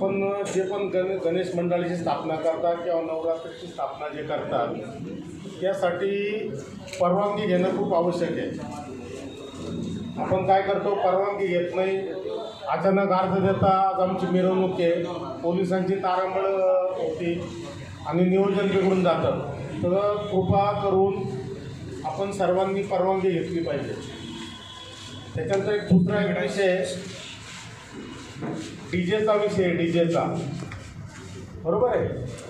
आपण जे पण गण गणेश मंडळाची स्थापना करतात किंवा नवरात्रीची स्थापना जे करतात त्यासाठी परवानगी घेणं खूप आवश्यक आहे. आपण काय करतो परवानगी घेत नाही. अचानक अर्ज देता आज आमची मिरवणूक आहे. पोलिसांची तारांबळ होती आणि नियोजन बिघडून जातं. तर कृपा करून आपण सर्वांनी परवानगी घेतली पाहिजे. त्याच्यानंतर एक दुसरा एक विषय डी जेचा विषय आहे डी जेचा बरोबर आहे?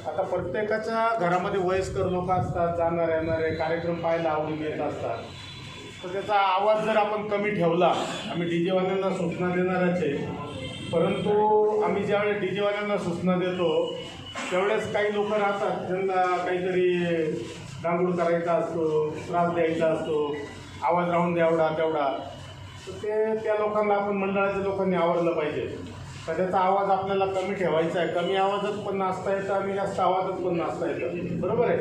आता प्रत्येकाच्या घरामध्ये वयस्कर लोक असतात जाणार येणारे कार्यक्रम पाहायला आवडून येत असतात. तर त्याचा आवाज जर आपण कमी ठेवला आम्ही डी जेवाल्यांना सूचना देणारच आहे. परंतु आम्ही ज्यावेळेस डी जेवाल्यांना सूचना देतो त्यावेळेस काही लोक राहतात ज्यांना काहीतरी डांगूळ करायचा असतो त्रास द्यायचा असतो आवाज राहून द्यावडा तेवढा. तर ते त्या लोकांना आपण मंडळाच्या लोकांनी आवरलं पाहिजे. तर त्याचा आवाज आपल्याला कमी ठेवायचा आहे. कमी आवाजात पण नाचता येतं आणि जास्त आवाजात पण नाचता येतं. बरोबर आहे?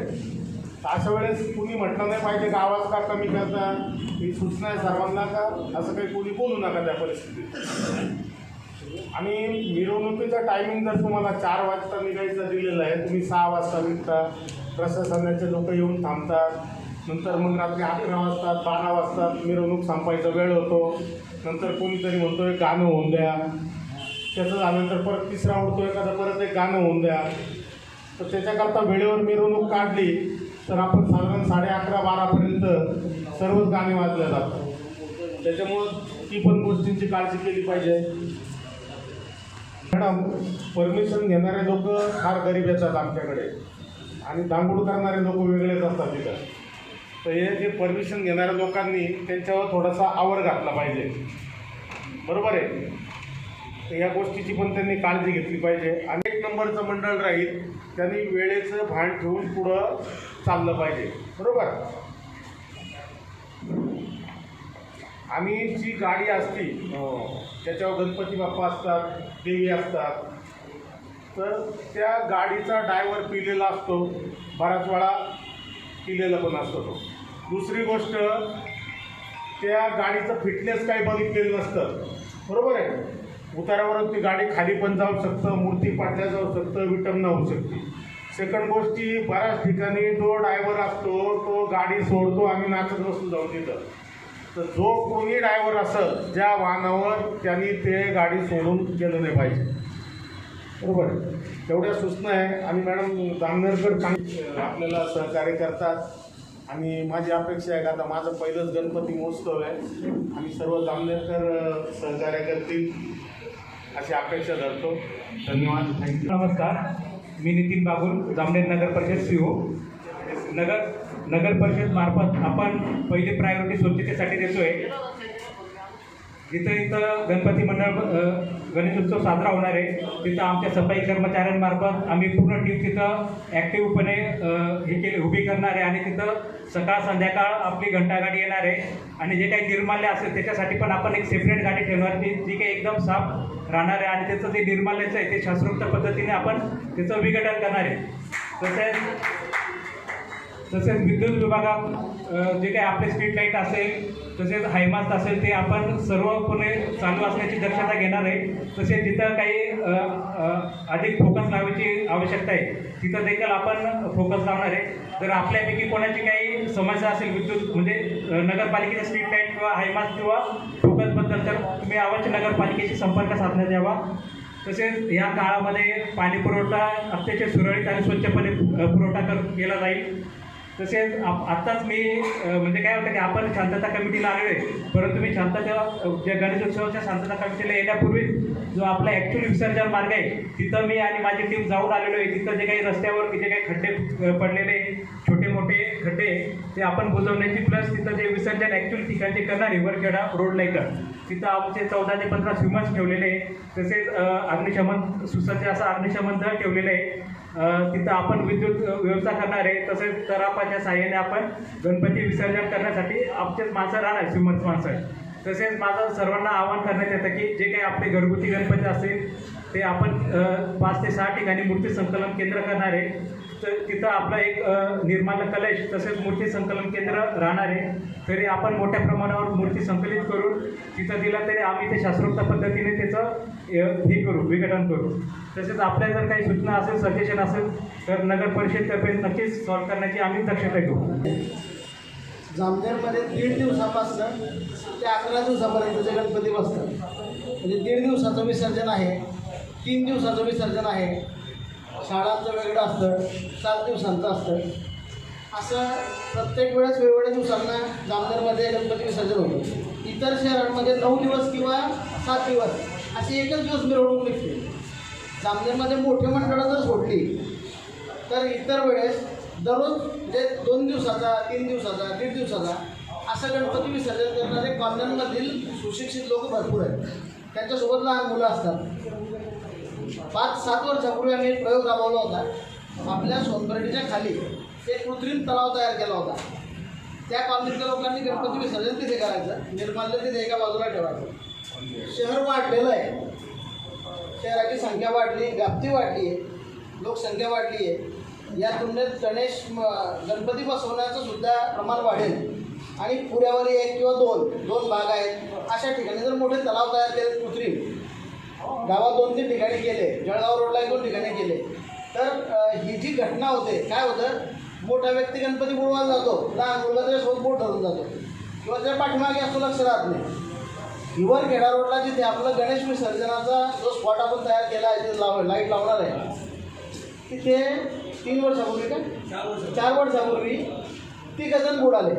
तर अशा वेळेस कुणी म्हटलं नाही पाहिजे का आवाज का कमी करता? ही सूचना आहे सर्वांना का? असं काही कुणी बोलू नका त्या परिस्थितीत. आणि मिरवणुकीचा टायमिंग जर तुम्हाला चार वाजता निघायचं दिलेलं आहे तुम्ही सहा वाजता निघता. प्रशासनाचे लोक येऊन थांबतात. नंतर मग रात्री अकरा वाजतात बारा वाजतात मिरवणूक संपायचा वेळ होतो. नंतर कोणीतरी म्हणतो एक गाणं होऊन द्या. त्याचं झाल्यानंतर परत तिसरा उडतो एखादा परत एक गाणं होऊन द्या. तर त्याच्याकरता वेळेवर मिरवणूक काढली तर आपण साधारण साडे अकरा बारापर्यंत सर्वच गाणे वाजले जातात. त्याच्यामुळं ती पण गोष्टींची काळजी केली पाहिजे. मॅडम परमिशन घेणारे लोक फार गरीब येतात आमच्याकडे. आणि दांगूड करणारे लोक वेगळेच असतात तिथं. तर हे जे परमिशन घेणाऱ्या लोकांनी त्यांच्यावर थोडासा आवर घातला पाहिजे. बरोबर आहे? तर या गोष्टीची पण त्यांनी काळजी घेतली पाहिजे. आणि एक नंबरचं मंडळ राहील त्यांनी वेळेचं भान ठेवून पुढं चाललं पाहिजे. बरोबर? आणि जी गाडी असती त्याच्यावर गणपती बाप्पा असतात देवी असतात तर त्या गाडीचा ड्रायव्हर पिलेला असतो. बराच वेळा केलेला पण असतो तो. दुसरी गोष्ट त्या गाडीचं फिटनेस काही बघितलेलं नसतं. बरोबर आहे? उतारावरून ती गाडी खाली पण जाऊ शकतं मूर्ती पाडल्या जाऊ शकतं विटंबना होऊ शकते. सेकंड गोष्टी बऱ्याच ठिकाणी जो ड्रायव्हर असतो तो गाडी सोडतो आम्ही नाचत बसतो जाऊन तिथं. तर जो कोणी ड्रायव्हर असेल ज्या वाहनावर त्यांनी ते गाडी सोडून गेलं नाही पाहिजे. बरोबर आहे. सूचना आहे. आणि मॅडम जामनेरकर आपल्याला सहकार्य करतात. आणि माझी अपेक्षा आहे का आता माझं पहिलंच गणपती महोत्सव आहे. आणि सर्व जामनेरकर सहकार्य करतील अशी अपेक्षा धरतो. धन्यवाद. थँक्यू नमस्कार. मी नितीन बागुल जामनेर नगर परिषद सी नगर नगर परिषद मार्फत आपण पहिली प्रायोरिटी स्वच्छतेसाठी देतो आहे जिथं इथं गणपती मंडळ गणेशोत्सव साजरा होणार आहे तिथं आमच्या सफाई कर्मचाऱ्यांमार्फत आम्ही पूर्ण टीम तिथं ॲक्टिव्हपणे हे केले उभी करणार आहे आणि तिथं सकाळ संध्याकाळ आपली घंटागाडी येणार आहे. आणि जे काही निर्माल्य असेल त्याच्यासाठी पण आपण एक सेपरेट गाडी ठेवणार ती जी काही एकदम साफ राहणार आहे. आणि त्याचं जे निर्माल्याचं आहे ते शास्त्रोक्त पद्धतीने आपण त्याचं विघटन करणार आहे. तसेच तसेच विद्युत विभागात जे काही आपले स्ट्रीट लाइट असेल तसेच हायमास्ट असेल ते आपण सर्वपणे चालू असण्याची दक्षता घेणार आहे. तसेच जिथं काही अधिक फोकस लावायची आवश्यकता आहे. तिथं देखील आपण फोकस लावणार आहे. जर आपल्यापैकी कोणाची काही समस्या असेल विद्युत म्हणजे नगरपालिकेच्या स्ट्रीट लाइट किंवा हायमास्ट किंवा फोकसबद्दल तर तुम्ही अवश्य नगरपालिकेशी संपर्क साधण्यात यावा. तसेच या काळामध्ये पाणी पुरवठा अतिशय सुरळीत आणि स्वच्छपणे पुरवठा कर केला जाईल. तसेच आप आत्ताच मी म्हणजे काय होतं की आपण शांतता कमिटीला आलेलो आहे परंतु मी शांतता ज्या गणेशोत्सवाच्या शांतता कमिटीला येण्यापूर्वी जो आपला ॲक्च्युअल विसर्जन मार्ग आहे तिथं मी आणि माझी टीम जाऊन आलेलो आहे. तिथं जे काही रस्त्यावर जे काही खड्डे पडलेले छोटे मोठे खड्डे ते आपण बुजवण्याची प्लस तिथं जे विसर्जन ॲक्च्युअल ठिकाणचे करणार रिव्हरखेडा रोड रोडला तिथं आमचे चौदा ते पंधरा स्विमर्स ठेवलेले आहे. तसेच अग्निशमन सुसज्ज असं अग्निशमन दल ठेवलेलं आहे. तिथं आपण विद्युत व्यवस्था करणार आहे. तसेच तरापाच्या साह्याने आपण गणपती विसर्जन करण्यासाठी आमचेच माणसं राहणार श्रीमंत माणसं तसेच माझं सर्वांना आवाहन करण्यात येतं की जे काही आपले घरगुती गणपती असतील ते आपण पाच ते सहा ठिकाणी मूर्ती संकलन केंद्र करणार आहे. तिथं आपला एक अ, निर्माण कलश तसेच मूर्ती संकलन केंद्र राहणार आहे. तरी आपण मोठ्या प्रमाणावर मूर्ती संकलित करून तिथं दिला तरी आम्ही ते शास्त्रोक्त पद्धतीने त्याचं हे करू विघटन करू. तसेच आपल्या जर काही सूचना असेल सजेशन असेल तर नगर परिषदतर्फे नक्कीच सॉल्व करण्याची आम्ही दक्षता घेऊ. जामनेरमध्ये दीड दिवसापासून ते अकरा दिवसापर्यंतचे गणपती बसतात. म्हणजे दीड दिवसाचं विसर्जन आहे तीन दिवसाचं विसर्जन आहे. शाळांचं वेगळं असतं. सात दिवसांचं असतं. असं प्रत्येक वेळेस वेगवेगळ्या दिवसांना जामनेरमध्ये गणपती विसर्जन होतं. इतर शहरांमध्ये नऊ दिवस किंवा सात दिवस अशी एकच दिवस मिरवणूक निघते. जामनेरमध्ये मोठी मंडळं जर सोडली तर इतर वेळेस दररोज म्हणजे दोन दिवसाचा तीन दिवसाचा दीड दिवसाचा असं गणपती विसर्जन करणारे कॉलनमधील सुशिक्षित लोक भरपूर आहेत. त्यांच्यासोबत लहान मुलं असतात. पाच सात वर्षापूर्वी आम्ही एक प्रयोग राबवला होता. आपल्या सोनपर्टीच्या खाली एक कृत्रिम तलाव तयार केला होता. त्या कॉलनीतल्या लोकांनी गणपती विसर्जन तिथे करायचं. निर्माल्य तिथे एका बाजूला ठेवायचं. शहर वाढलेलं आहे. शहराची संख्या वाढली व्याप्ती वाढली आहे. लोकसंख्या वाढली आहे. या तुलनेत गणेश म, गणपती बसवण्याचं सुद्धा प्रमाण वाढेल. आणि पुऱ्यावर एक किंवा दोन दोन भाग आहेत. अशा ठिकाणी जर मोठे तलाव तयार केले कृत्रिम गावात दोन तीन ठिकाणी केले जळगाव रोडला एक दोन ठिकाणी केले. तर ही जी घटना होते काय होतं? मोठा व्यक्ती गणपती बुडवायला जातो लहान मुलगा त्याच्यासोबत बोट धरून जातो. किंवा त्या पाठीमागे असतो लक्ष राहत नाही. हिवर खेडा रोडला जिथे आपलं गणेश विसर्जनाचा जो स्पॉट आपण तयार केला आहे तिथे लाव लाइट लावणार आहे तिथे तीन वर्षापूर्वी का? चार वर्षापूर्वी. ती गजन बुडाले.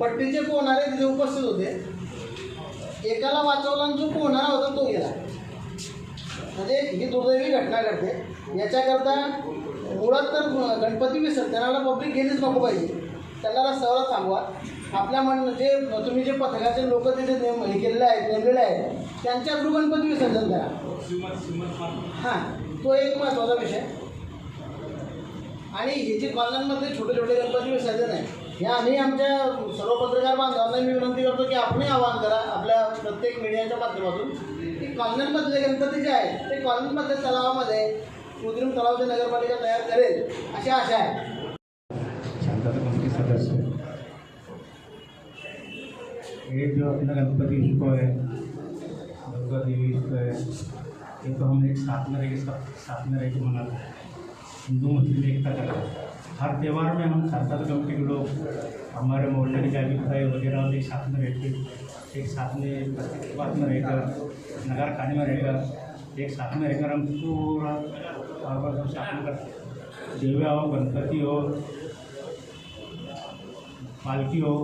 पट्टीचे पोहणारे तिथे उपस्थित होते. एकाला वाचवला आणि जो पोहणारा होता तो गेला. म्हणजे ही दुर्दैवी घटना घडते. याच्याकरता मुळात तर गणपती विसर्जनाला पब्लिक गेलीच नको पाहिजे. त्यांना रस्त्यावर थांबवा. आपल्या मन जे तुम्ही जे पथकाचे लोक तिथे नेम हे केलेले आहेत नेमलेले आहेत त्यांच्या थ्रू गणपती विसर्जन करा. हां तो एक महत्त्वाचा विषय. आणि हे जे कॉलनमध्ये छोटे छोटे गणपती विसर्जन आहे हे आम्ही आमच्या सर्व पत्रकार बांधवांना मी विनंती करतो की आपणही आवाहन करा. आपल्या प्रत्येक मीडियाच्या माध्यमातून. की कॉलनीमधले गणपती जे आहेत ते कॉलनीमधल्या तलावामध्ये कृत्रिम तलावचे नगरपालिका तयार करेल अशी आशा आहे. सदस्य? ये जो अपना गणपति इसको है दुर्गा देवी इसको है ये तो हम एक साथ में रह के सब साथ में रह के मनाते? हैं हिंदू मुस्लिम एकता करते हर त्यौहार में हम शांतता कमिटी के लोग हमारे मोहल्ले के जागरूक भाई वगैरह एक साथ में रहते एक साथ में बात में रहकर, नगर खाने में रहकर, एक साथ में रहकर हम पूरा बार बार साथ में करते हैं। हो, गणपति हो, पालकी हो,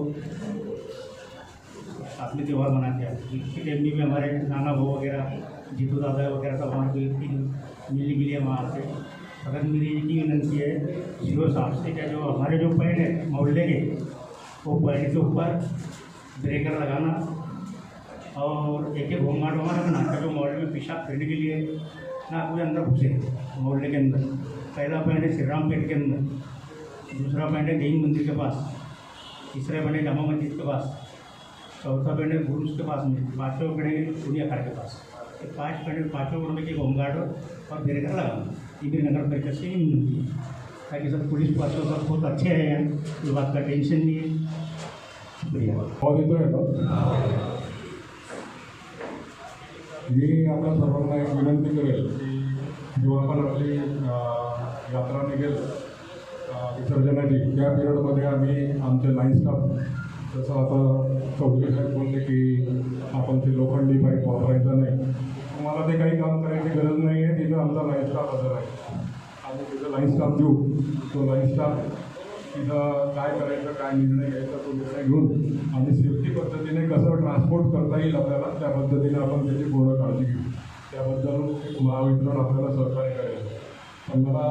साथ में त्यौहार मनाते हैं। इसके टाइम भी हमारे नाना भाऊ वगैरह, जीतू दादा वगैरह सब हमारे मिली मिली है वहाँ अगर मेरी एक ही विनंती है ज़ीरो साहब से क्या जो हमारे जो पॉइंट है मोहल्ले के, वो पॉइंट के ऊपर ब्रेकर लगाना और एक एक घूंघाट वहाँ रखना ताकि जो मोहल्ले में पेशाब करने के लिए ना कोई अंदर घुसे मोहल्ले के अंदर। पहला पॉइंट है श्री राम पेट के अंदर, दूसरा पॉइंट है गई मंदिर के पास, तीसरा पॉइंट है जामा मस्जिद के पास, चौथा पॉइंट है गुरुज के पास में, पाँचवा पॉइंट है दुनिया के पास। पाँच पॉइंट पाँचों पॉइंट के होमगार्ड और ब्रेकर लगाना। ये नगर परिषद से ही मिलती है। ताकि सब पुलिस पार्षद सब बहुत अच्छे हैं यहाँ बात का टेंशन नहीं है। शुक्रिया आवाज येतोय का मी आपल्या सर्वांना एक विनंती करेल की जेव्हा आपण आपली यात्रा निघेल विसर्जनाची त्या पिरियडमध्ये आम्ही आमचे लाईन स्टाफ जसं आता चौधरी साहेब बोलले की आपण ते लोखंडी पाईप वापरायचं नाही. तुम्हाला ते काही काम करायची गरज नाही. आहे तिथं आमचा लाईन स्टाफ हजर आहे आम्ही तिथं लाईन स्टाफ देऊ. तो लाईन स्टाफ तिथं काय करायचं काय निर्णय घ्यायचा तो निर्णय घेऊन आणि सेफ्टी पद्धतीने कसं ट्रान्सपोर्ट करता येईल आपल्याला त्या पद्धतीने आपण त्याची पूर्ण काळजी घेऊ. त्याबद्दल महावितरण आपल्याला सहकार्य करायचं पण मला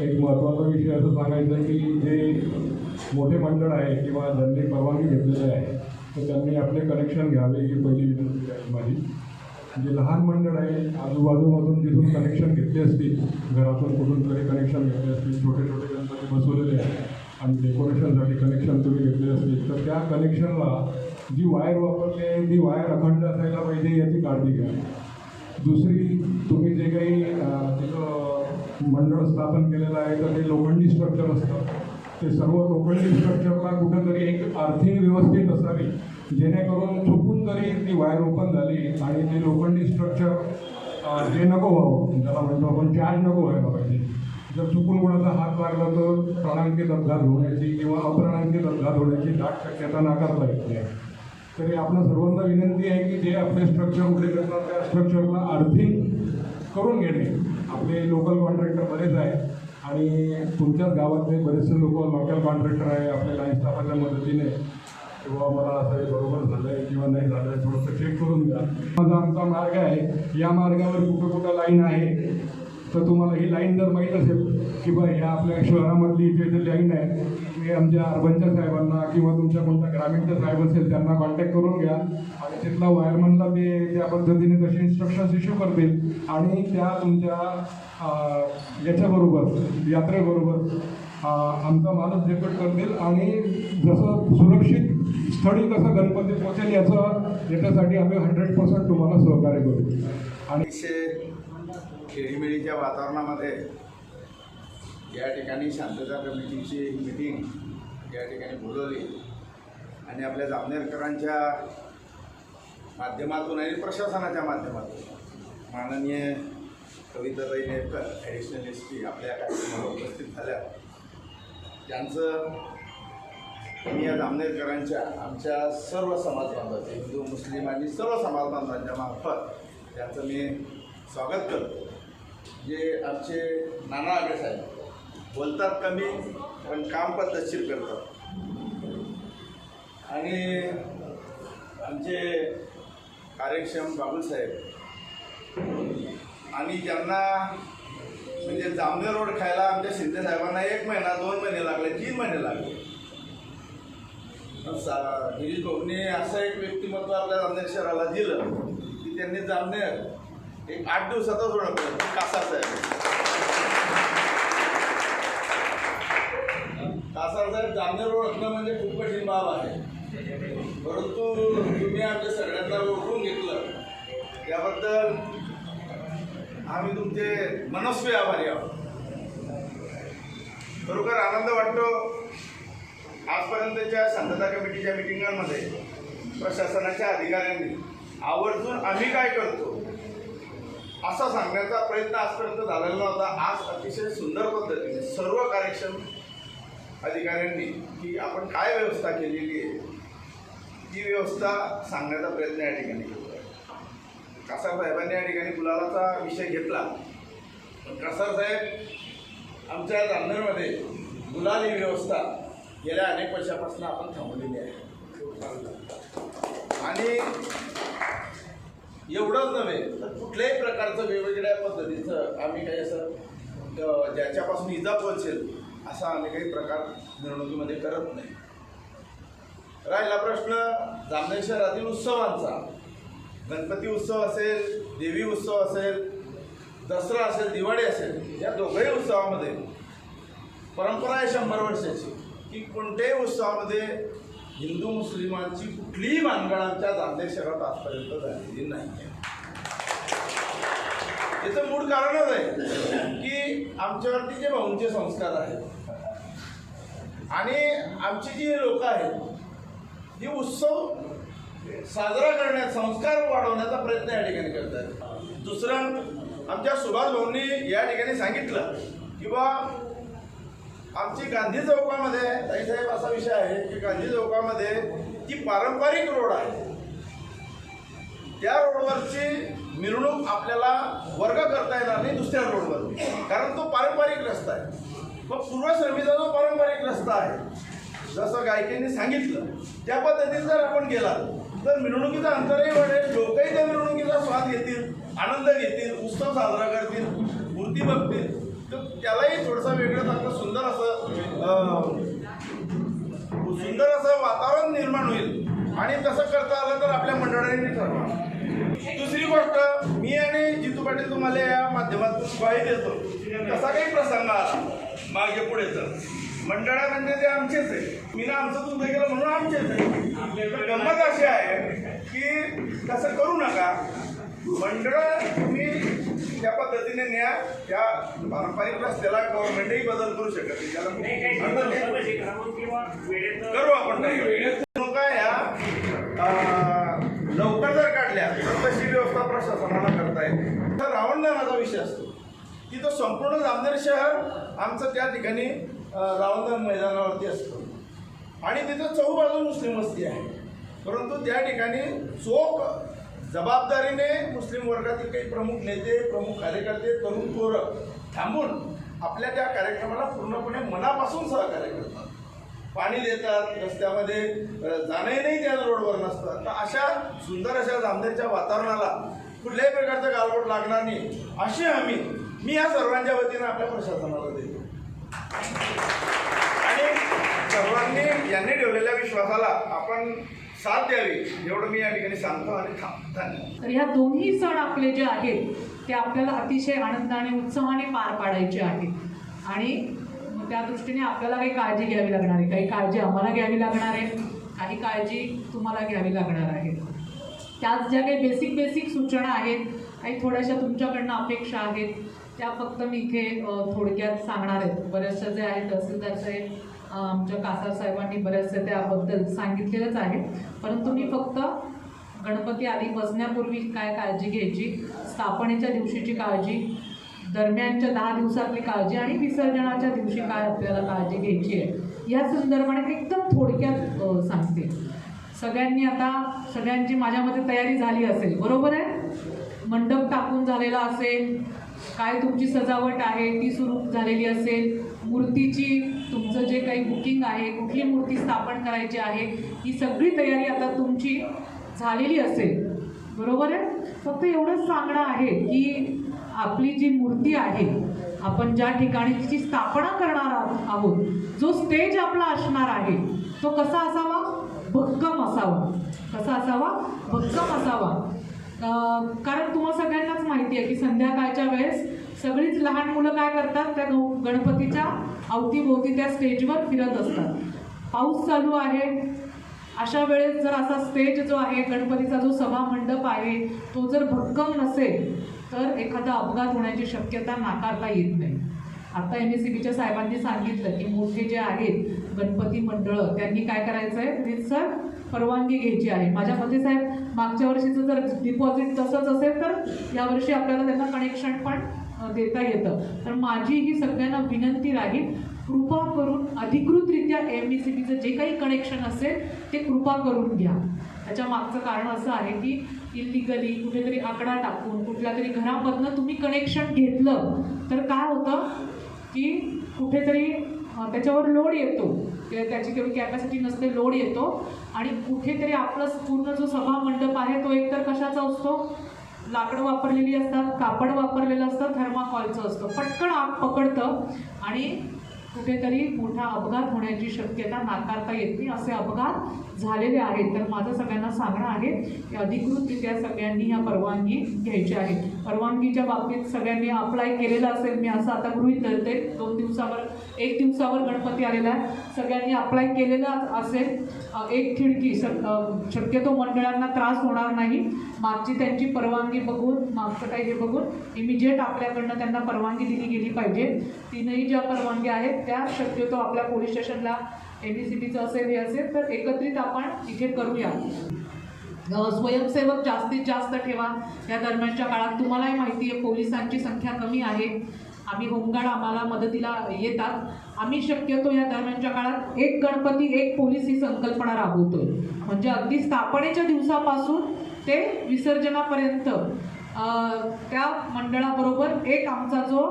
एक महत्त्वाचा विषय असं सांगायचं आहे की जे मोठे मंडळ आहे किंवा ज्यांनी परवानगी घेतलेली आहे तर त्यांनी आपले कनेक्शन घ्यावे ही पहिली विनंती आहे माझी. जे लहान मंडळ आहे आजूबाजूमधून जिथून कनेक्शन घेतले असतील घरातून कुठून तरी कनेक्शन घेतले असतील छोटे छोटे गणपती बसवलेले आहे आणि डेकोरेशनसाठी कनेक्शन तुम्ही घेतले असतील तर त्या कनेक्शनला जी वायर वापरली आहे ती वायर अखंड असायला पाहिजे याची काळजी घ्या. दुसरी तुम्ही जे काही तिथं मंडळ स्थापन केलेलं आहे तर ते लोखंडी स्ट्रक्चर असतं. ते सर्व लोखंडी स्ट्रक्चरला कुठंतरी एक आर्थिंग व्यवस्थित असावी. जेणेकरून चुकून जरी ती वायर ओपन झाली आणि ते लोखंडी स्ट्रक्चर ते नको व्हावं. ज्याला म्हणतो आपण चार्ज नको व्हायला पाहिजे. जर चुकून कोणाचा हात लागला तर प्राणांकित अपघात होण्याची किंवा अप्राणांकित अपघात होण्याची दाट शक्यता नाकारता येत. नाही तरी आपल्या सर्वांना विनंती आहे की जे आपले स्ट्रक्चर उभे करतात त्या स्ट्रक्चरला अर्थिंग करून घेणे. आपले लोकल कॉन्ट्रॅक्टर बरेच आहेत आणि तुमच्याच गावातले बरेचसे लोक लोकल कॉन्ट्रॅक्टर आहे आपल्या लाईन स्टाफाच्या मदतीने. किंवा मला असं हे बरोबर झालं आहे किंवा नाही झालं आहे थोडंसं चेक करून द्या माझा आमचा मार्ग आहे या मार्गावर कुठं कुठं लाईन आहे तर तुम्हाला ही लाईन जर माहीत असेल की बा ह्या आपल्या शहरामधली इथे जे लाईन आहे ते आमच्या अर्बनच्या साहेबांना किंवा तुमच्या कोणत्या ग्रामीणच्या साहेब असेल त्यांना कॉन्टॅक्ट करून घ्या. आणि तिथला वायरमनला ते त्या पद्धतीने तसे इन्स्ट्रक्शन्स इश्यू करतील. आणि त्या तुमच्या याच्याबरोबर यात्रेबरोबर आमचा माणूस रेकॉर्ड करतील आणि जसं सुरक्षित स्थळी कसं गणपती पोहोचेल याचं याच्यासाठी आम्ही हंड्रेड पर्सेंट तुम्हाला सहकार्य करू. आणि खेळीमेळीच्या वातावरणामध्ये या ठिकाणी शांतता कमिटीची मिटिंग या ठिकाणी बोलवली. आणि आपल्या जामनेरकरांच्या माध्यमातून आणि प्रशासनाच्या माध्यमातून माननीय Kavitabai Nerkar additional S P आपल्या कार्यक्रमाला उपस्थित झाल्या. ज्यांचं मी या जामनेरकरांच्या आमच्या सर्व समाज बांधवांचे हिंदू मुस्लिम आणि सर्व समाज बांधवांच्या मार्फत त्यांचं मी स्वागत करतो. जे आमचे नाना आगे साहेब बोलतात कमी पण काम पद्धतशीर करतात. आणि आमचे कार्यक्षम बाबूसाहेब आणि ज्यांना म्हणजे जामनेर रोड खायला आमच्या शिंदे साहेबांना एक महिना दोन महिने लागले तीन महिने लागले. सा- गिरीश भाऊने असं एक व्यक्तिमत्व आपल्या जामनेर शहराला दिलं की त्यांनी जामनेर एक आठ दिवसातच ओळखलं की कासार साहेब. कासार साहेब जामनेर ओळखणं म्हणजे खूप कठीण बाब आहे. परंतु तुम्ही आमच्या सगळ्यांना ओळखून घेतलं. त्याबद्दल आम्ही तुमचे मनस्वी आभारी आहोत. खरोखर आनंद वाटतो आजपर्यंतच्या शांतता कमिटीच्या मिटिंगांमध्ये प्रशासनाच्या अधिकाऱ्यांनी आवर्जून आम्ही काय करतो असा सांगण्याचा प्रयत्न आजपर्यंत झालेला नव्हता. आज अतिशय सुंदर पद्धतीने सर्व कार्यक्षम अधिकाऱ्यांनी की आपण काय व्यवस्था केलेली आहे ती व्यवस्था सांगण्याचा प्रयत्न या ठिकाणी केला साहेबांनी या ठिकाणी गुलालाचा विषय घेतला. पण कासार साहेब आमच्या जामनेरमध्ये गुलाल ही व्यवस्था गेल्या अनेक वर्षापासून आपण थांबवलेली आहे. आणि एवढंच नव्हे तर कुठल्याही प्रकारचं वेगवेगळ्या पद्धतीचं आम्ही काही असं ज्याच्यापासून इजा पोहोचेल असा आम्ही काही प्रकार मिरवणुकीमध्ये करत नाही. राहिला प्रश्न जामनेर शहरातील उत्सवांचा. गणपती उत्सव असेल देवी उत्सव असेल दसरा असेल दिवाळी असेल या दोघंही उत्सवामध्ये परंपरा आहे शंभर वर्षाची की कोणत्याही उत्सवामध्ये हिंदू मुस्लिमांची कुठलीही भानगड आमच्या जामनेर शहरात आजपर्यंत झालेली नाही आहे याचं मूळ कारणच आहे की आमच्यावरती जे भाऊंचे संस्कार आहेत आणि आमची जी लोक आहेत ही उत्सव साजरा करण्यात संस्कार वाढवण्याचा प्रयत्न या ठिकाणी करतात दुसरं आमच्या सुभाष भाऊंनी या ठिकाणी सांगितलं की बा आमची गांधी चौकामध्ये ताईसाहेब असा विषय आहे की गांधी चौकामध्ये ती पारंपरिक रोड आहे. त्या रोडवरची मिरवणूक आपल्याला वर्ग करता येणार नाही दुसऱ्या रोडवर. कारण तो पारंपरिक रस्ता आहे. मग पूर्वश्रमीचा जो पारंपरिक रस्ता आहे जसं गायकींनी सांगितलं त्या पद्धतीने जर आपण गेला तर मिरवणुकीचा अंतरही वाढेल लोकही त्या मिरवणुकीचा स्वाद घेतील आनंद घेतील उत्सव साजरा करतील मूर्ती बघतील. तर त्यालाही थोडंसं वेगळं चांगलं सुंदर असं सुंदर असं वातावरण निर्माण होईल. आणि तसं करता आलं तर आपल्या मंडळाने ठरवा. दुसरी गोष्ट मी आणि जितू पाटील तुम्हाला या माध्यमातून ग्वाही देतो. कसा काही प्रसंग आला. मागे पुढे तर मंडळा म्हणजे ते आमचेच आहे. मी ना आमचं तुमचं केलं म्हणून आमचेच आहे. गंमत अशी आहे की तसं करू नका. मंडळ तुम्ही त्या पद्धतीने न्या त्या पारंपरिक रस्त्याला गव्हर्नमेंटही बदल करू शकत करू आपण अं, लवकर जर काढल्या तर तशी व्यवस्था प्रशासनाला करता येते तर रावणदानाचा विषय असतो. की तो संपूर्ण जामनेर शहर आमचं त्या ठिकाणी अं, मैदानावरती असतं. आणि तिथं चौबाजू मुस्लिम वस्ती आहे. परंतु त्या ठिकाणी चोख जबाबदारीने मुस्लिम वर्गातील काही प्रमुख नेते प्रमुख कार्यकर्ते तरुण पोरं थांबून आपल्या त्या कार्यक्रमाला पूर्णपणे मनापासून सहकार्य करतात. पाणी देतात रस्त्यामध्ये जाणंही नाही त्या रोडवर नसतात तर अशा सुंदर अशा जामनेरच्या वातावरणाला कुठल्याही प्रकारचं गालबोट लागणार नाही. अशी हमी मी या सर्वांच्या वतीनं आपल्या प्रशासनाला देतो. आणि सर्वांनी यांनी ठेवलेल्या विश्वासाला आपण साथ द्यावी एवढं मी या ठिकाणी सांगतो आणि थांबतो. तर ह्या दोन्ही सण आपले जे आहेत ते आपल्याला अतिशय आनंदाने उत्सवाने पार पाडायचे आहेत. आणि त्या दृष्टीने आपल्याला काही काळजी घ्यावी लागणार आहे. काही काळजी आम्हाला घ्यावी लागणार आहे. काही काळजी तुम्हाला घ्यावी लागणार आहे. त्याच ज्या काही बेसिक बेसिक सूचना आहेत काही थोड्याशा तुमच्याकडनं अपेक्षा आहेत त्या फक्त मी इथे थोडक्यात सांगणार आहेत. बऱ्याचशा जे आहेत तहसीलदारचे आमच्या कासार साहेबांनी बऱ्याचशा त्याबद्दल सांगितलेलंच आहे. परंतु मी फक्त गणपती आधी बसण्यापूर्वी काय काळजी घ्यायची स्थापनेच्या दिवशीची काळजी दरम्यानच्या दहा दिवसातली काळजी आणि विसर्जनाच्या दिवशी काय आपल्याला काळजी घ्यायची आहे या संदर्भाने एकदम थोडक्यात सांगते. सगळ्यांनी आता सगळ्यांची माझ्यामध्ये तयारी झाली असेल बरोबर आहे? मंडप टाकून झालेला असेल काय तुमची सजावट आहे? ती सुरू झालेली असेल. मूर्तीची तुमचं जे काही बुकिंग आहे कुठली मूर्ती स्थापन करायची आहे ही सगळी तयारी आता तुमची झालेली असेल. बरोबर आहे? फक्त एवढंच सांगणं आहे की आपली जी मूर्ती आहे आपण ज्या ठिकाणी तिची स्थापना करणार आहोत जो स्टेज आपला असणार आहे तो कसा असावा? भक्कम असावा. कसा असावा? भक्कम असावा. कारण तुम्हा सगळ्यांनाच माहिती आहे की संध्याकाळच्या वेळेस सगळीच लहान मुलं काय करतात? त्या गणपतीच्या अवतीभोवती त्या स्टेजवर फिरत असतात. पाऊस चालू आहे. अशा वेळेस जर असा स्टेज जो आहे गणपतीचा जो सभा मंडप आहे तो जर भक्कम नसेल तर एखादा अपघात होण्याची शक्यता नाकारता येत नाही. आता एम एस सी बीच्या साहेबांनी सांगितलं की मोठे जे आहेत गणपती मंडळं त्यांनी काय करायचं आहे रीतसर परवानगी घ्यायची आहे. माझ्या मते साहेब मागच्या वर्षीचं जर डिपॉझिट तसंच असेल तर यावर्षी आपल्याला त्यांना कनेक्शन पण देता येतं. तर माझी ही सगळ्यांना विनंती राहील कृपा करून अधिकृतरित्या एम ई सी बीचं जे काही कनेक्शन असेल ते कृपा करून घ्या. त्याच्या मागचं कारण असं आहे की इलिगली कुठेतरी आकडा टाकून कुठल्या तरी घरामधनं तुम्ही कनेक्शन घेतलं तर काय होतं? की कुठेतरी त्याच्यावर लोड येतो. ते- त्याची तेवढी कॅपॅसिटी नसते लोड येतो. आणि कुठेतरी आपलं पूर्ण जो सभा मंडप आहे तो एकतर कशाचा असतो? लाकडं वापरलेली असतात कापड वापरलेलं असतं थर्माकॉलचं असतं. पटकन आग पकडतं आणि कुठेतरी मोठा अपघात होण्याची शक्यता नाकारता येत नाही. असे अपघात झालेले आहेत. तर माझं सगळ्यांना सांगणं आहे की अधिकृतरित्या सगळ्यांनी ह्या परवानगी घ्यायची आहे. परवानगीच्या बाबतीत सगळ्यांनी अप्लाय केलेलं असेल मी असं आता गृहित धरते. दोन दिवसावर एक दिवसावर गणपती आलेला आहे. सगळ्यांनी अप्लाय केलेलं असेल. एक खिडकी स शक्यतो मंडळांना त्रास होणार नाही. मागची त्यांची परवानगी बघून मागचं काही हे बघून इमिजिएट आपल्याकडनं त्यांना परवानगी दिली गेली पाहिजे. तीनही ज्या परवानगी आहेत त्या शक्यतो आपल्या पोलीस स्टेशनला एम सी बीचं असेल हे असेल तर एकत्रित आपण इथे करूया. स्वयंसेवक जास्तीत जास्त ठेवा. या दरम्यानच्या काळात तुम्हालाही माहिती आहे पोलिसांची संख्या कमी आहे. आम्ही होमगार्ड आम्हाला मदतीला येतात. आम्ही शक्यतो या दरम्यानच्या काळात एक गणपती एक पोलीस ही संकल्पना राबवतोय. म्हणजे अगदी स्थापनेच्या दिवसापासून ते विसर्जनापर्यंत त्या मंडळाबरोबर एक आमचा जो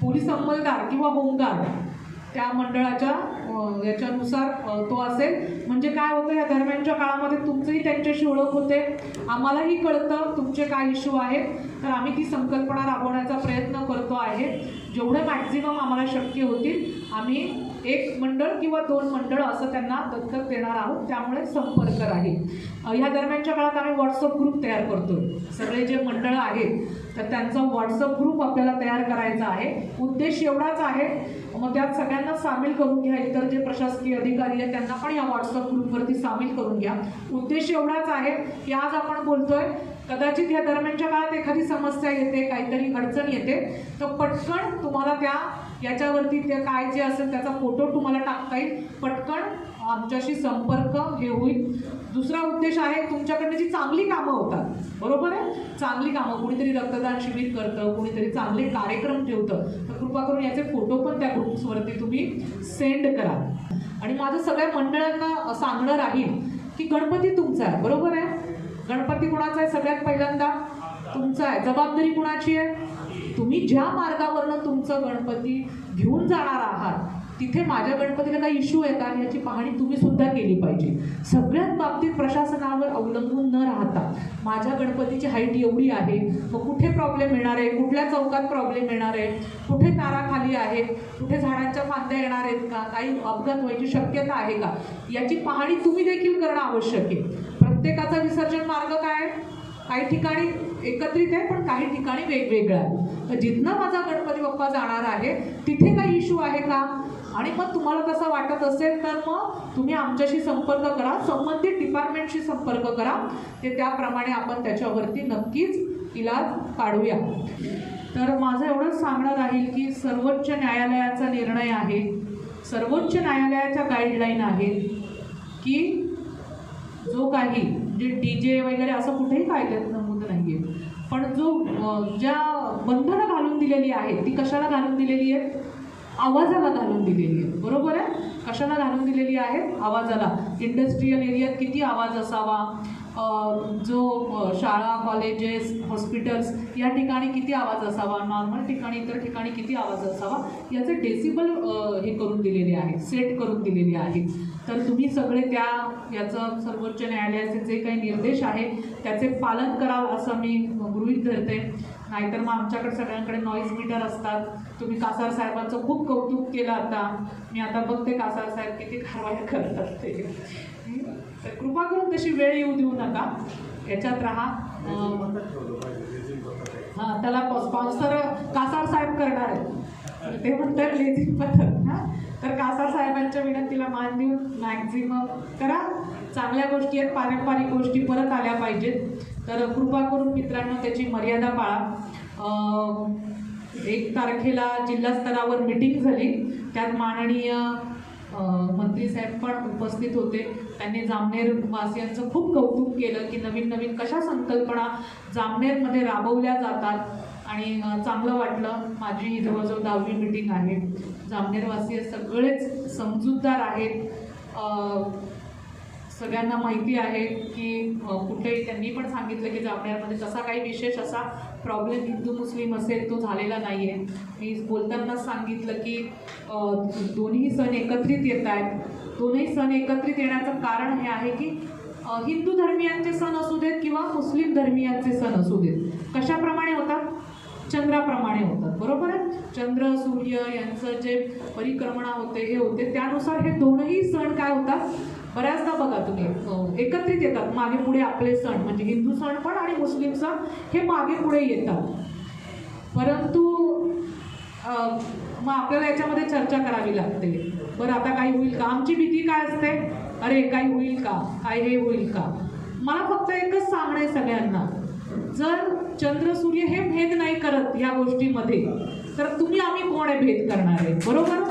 पोलीस अंमलदार किंवा होमगार्ड त्या मंडळाच्या याच्यानुसार तो असेल. म्हणजे काय होतं या दरम्यानच्या काळामध्ये तुमचंही त्यांच्याशी ओळख होते. आम्हालाही कळतं तुमचे काय इश्यू आहेत. तर आम्ही ती संकल्पना राबवण्याचा प्रयत्न करतो आहे. जेवढं मॅक्झिमम आम्हाला शक्य होतील आम्ही एक मंडळ किंवा दोन मंडळ असं त्यांना दत्तक देणार आहोत त्यामुळे संपर्क राहील. ह्या दरम्यानच्या काळात आम्ही व्हॉट्सअप ग्रुप तयार करतो. सगळे जे मंडळं आहेत तर त्यांचा व्हॉट्सअप ग्रुप आपल्याला तयार करायचा आहे. उद्देश एवढाच आहे मग त्यात सगळ्यांना सामील करून घ्या इतर जे प्रशासकीय अधिकारी आहेत त्यांना पण या व्हॉट्सअप ग्रुपवरती सामील करून घ्या. उद्देश एवढाच आहे की आज आपण बोलतोय कदाचित या दरम्यानच्या काळात एखादी समस्या येते काहीतरी अडचण येते तर पटकन तुम्हाला त्या याच्यावरती ते काय जे असेल त्याचा फोटो तुम्हाला टाकता येईल. पटकन आमच्याशी संपर्क हे होईल. दुसरा उद्देश आहे तुमच्याकडनं जी चांगली कामं होतात बरोबर आहे? चांगली कामं कुणीतरी रक्तदान शिबिर करतं कुणीतरी चांगले कार्यक्रम ठेवतं तर कृपा करून याचे फोटो पण त्या ग्रुप्सवरती तुम्ही सेंड करा. आणि माझं सगळ्या मंडळांना सांगणं राहील की गणपती तुमचा आहे बरोबर आहे? गणपती कुणाचा आहे सगळ्यात पहिल्यांदा? तुमचा आहे. जबाबदारी कुणाची आहे? तुम्ही ज्या मार्गावरनं तुमचं गणपती घेऊन जाणार आहात तिथे माझ्या गणपतीला काही इश्यू येतात याची पाहणी तुम्ही सुद्धा केली पाहिजे. सगळ्यात बाबतीत प्रशासनावर अवलंबून न राहता माझ्या गणपतीची हाईट एवढी आहे. मग कुठे प्रॉब्लेम येणार आहे? कुठल्या चौकात प्रॉब्लेम येणार आहे? कुठे तारा खाली आहे? कुठे झाडांच्या फांद्या येणार आहेत का? काही अपघात व्हायची शक्यता आहे का? याची पाहणी तुम्ही देखील करणं आवश्यक आहे. प्रत्येकाचा विसर्जन मार्ग काय? काही ठिकाणी एकत्रित आहे पण काही ठिकाणी वेगवेगळं आहे. तर जिथनं माझा गणपती बाप्पा जाणार आहे तिथे काही इश्यू आहे का? आणि मग तुम्हाला तसं वाटत असेल तर मग तुम्ही आमच्याशी संपर्क करा संबंधित डिपार्टमेंटशी संपर्क करा. ते त्याप्रमाणे आपण त्याच्यावरती नक्कीच इलाज काढूया. तर माझं एवढंच सांगणं राहील की सर्वोच्च न्यायालयाचा निर्णय आहे. सर्वोच्च न्यायालयाच्या गाईडलाईन आहेत की जो काही जे डी जे वगैरे असं कुठेही कायद्यात नमूद नाही आहे पण जो ज्या बंधनं घालून दिलेली आहेत ती कशाला घालून दिलेली आहेत? आवाजाला घालून दिलेली आहे कशाला घालून दिलेली आहे? आवाजाला. इंडस्ट्रीयल एरियात किती आवाज असावा? जो शाळा कॉलेजेस हॉस्पिटल्स या ठिकाणी किती आवाज असावा? नॉर्मल ठिकाणी इतर ठिकाणी किती आवाज असावा? याचे डेसिबल हे करून दिलेले आहे. सेट करून दिलेले आहे. तर तुम्ही सगळे त्या याचं सर्वोच्च न्यायालयाचे जे काही निर्देश आहे त्याचे पालन करावं असं मी गृहीत धरते. नाहीतर मग आमच्याकडे सगळ्यांकडे नॉईज मीटर असतात. तुम्ही कासार साहेबांचं खूप कौतुक केलं आता. मी आता बघते कासार साहेब किती कारवाया करतात ते. तर कृपा करून तशी वेळ येऊ देऊ नका. याच्यात राहा. हां त्याला स्पॉन्सर कासार साहेब करणार आहेत. ते म्हणतात लेझिंग पथक हां? तर कासार साहेबांच्या विनंतीला मान देऊन मॅक्झिमम करा. चांगल्या गोष्टी आहेत पारंपरिक गोष्टी परत आल्या पाहिजेत. तर कृपा करून मित्रांनो त्याची मर्यादा पाळा. एक तारखेला जिल्हास्तरावर मिटिंग झाली. त्यात माननीय मंत्री साहेब पण उपस्थित होते. त्यांनी जामनेर वासियांचं खूप कौतुक केलं की नवीन नवीन कशा संकल्पना जामनेरमध्ये राबवल्या जातात. आणि चांगलं वाटलं. माझी ही जवळजवळ दहावी मिटिंग आहे. जामनेरवासीय सगळेच समजूतदार आहेत. सगळ्यांना माहिती आहे की कुठेही त्यांनी पण सांगितलं की जामनेरमध्ये तसा काही विशेष असा प्रॉब्लेम हिंदू मुस्लिम असेल तो झालेला नाही आहे मी बोलतानाच सांगितलं की दोन्ही सण एकत्रित येत आहेत. दोन्ही सण एकत्रित येण्याचं कारण हे आहे की हिंदू धर्मियांचे सण असू देत किंवा मुस्लिम धर्मियांचे सण असू देत. कशाप्रमाणे होतात? चंद्राप्रमाणे होतात बरोबर आहे? चंद्र सूर्य यांचं जे परिक्रमणा होते हे होते त्यानुसार हे दोनही सण काय होतात? बऱ्याचदा बघा तुम्ही एकत्रित येतात. मागे पुढे आपले सण म्हणजे हिंदू सण पण आणि मुस्लिम सण हे मागे पुढे येतात. परंतु मग आपल्याला याच्यामध्ये चर्चा करावी लागते. बरं आता काही होईल का? आमची भीती काय असते? अरे काही होईल का? काय हे होईल का? मला फक्त एकच सांगणं आहे सगळ्यांना. जर चंद्र सूर्य हे भेद नाही करत या गोष्टीमध्ये. तर तुम्ही आम्ही कोण आहे भेद करणार आहे? बरोबर?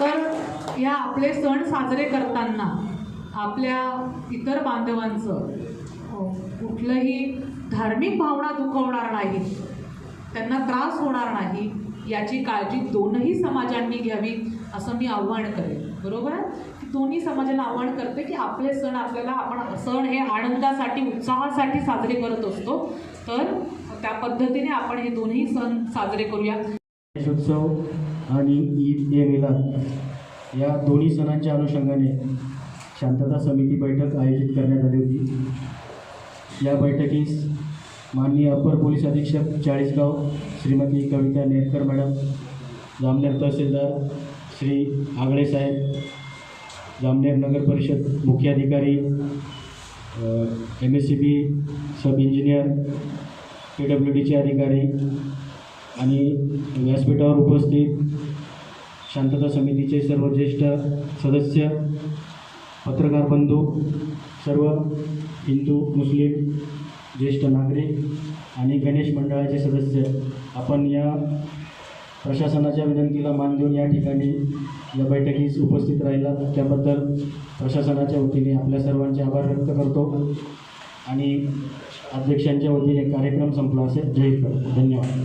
तर या आपले सण साजरे करताना आपल्या इतर बांधवांचं कुठलंही धार्मिक भावना दुखवणार नाही त्यांना त्रास होणार नाही याची काळजी दोनही समाजांनी घ्यावी असं मी आव्हान करेन. बरोबर? आहे दोन्ही समाजाला आव्हान करते की आपले सण आपल्याला आपण सण हे आनंदासाठी उत्साहासाठी साजरे करत असतो. तर त्या पद्धतीने आपण हे दोन्ही सण साजरे करूया. गणेशोत्सव आणि ईद ए मिलाद या दोन्ही सणांच्या अनुषंगाने शांतता समिती बैठक आयोजित करण्यात आली होती. या बैठकीस माननीय अप्पर पोलीस अधीक्षक चाळीसगाव श्रीमती कविता नेरकर मॅडम जामनेर तहसीलदार श्री आगळे साहेब जामनेर नगर परिषद मुख्याधिकारी M S C B sub engineer P W डीचे अधिकारी आणि व्यासपीठावर उपस्थित शांतता समितीचे सर्व ज्येष्ठ सदस्य पत्रकार बंधू सर्व हिंदू मुस्लिम ज्येष्ठ नागरिक आणि गणेश मंडळाचे सदस्य. आपण या प्रशासनाच्या विनंतीला मान देऊन या ठिकाणी या बैठकीस उपस्थित राहिला त्याबद्दल प्रशासनाच्या वतीने आपल्या सर्वांचे आभार व्यक्त करतो. आणि अध्यक्षांच्या वतीने कार्यक्रम संपला असेल. जय धन्यवाद.